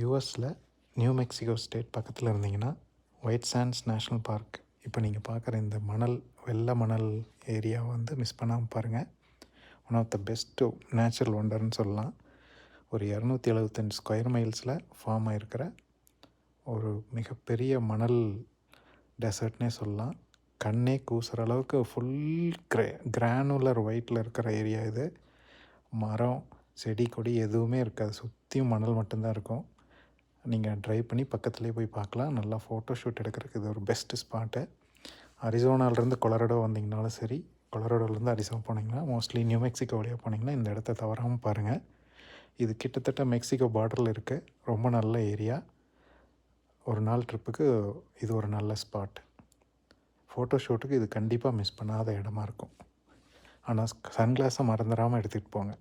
யூஎஸில் new Mexico state பக்கத்தில் இருந்தீங்கன்னா ஒயிட் சாண்ட்ஸ் நேஷ்னல் பார்க் இப்போ நீங்கள் பார்க்குற இந்த மணல் வெள்ளை மணல் ஏரியாவை வந்து மிஸ் பண்ணாமல் பாருங்கள் one of the best natural ஒண்டர்னு சொல்லலாம். ஒரு இரநூத்தி எழுபத்தஞ்சி ஸ்கொயர் மைல்ஸில் ஃபார்ம் ஆகிருக்கிற ஒரு மிகப்பெரிய மணல் டெசர்ட்னே சொல்லலாம். கண்ணே கூசுகிற அளவுக்கு ஃபுல் கிரே கிரானுலர் ஒயிட்டில் இருக்கிற ஏரியா இது. மரம் செடி கொடி எதுவுமே இருக்காது. சுற்றியும் மணல் மட்டும்தான் இருக்கும். நீங்கள் ட்ரைவ் பண்ணி பக்கத்துலேயே போய் பார்க்கலாம். நல்லா ஃபோட்டோ ஷூட் எடுக்கிறதுக்கு இது ஒரு பெஸ்ட்டு ஸ்பாட்டு அரிசோனாலேருந்து கொலரடோ வந்தீங்கனாலும் சரி கொலரடோலேருந்து அரிசோ போனீங்கன்னா மோஸ்ட்லி நியூ மெக்சிகோ வழியாக போனீங்கன்னா இந்த இடத்த தவறாமல் பாருங்கள் இது கிட்டத்தட்ட மெக்சிகோ பார்டரில் இருக்குது ரொம்ப நல்ல ஏரியா ஒரு நாள் ட்ரிப்புக்கு இது ஒரு நல்ல ஸ்பாட் ஃபோட்டோ ஷூட்டுக்கு இது கண்டிப்பாக மிஸ் பண்ணாத இடமா இருக்கும். ஆனால் சன்கிளாஸை மறந்துடாமல் எடுத்துகிட்டு போங்க.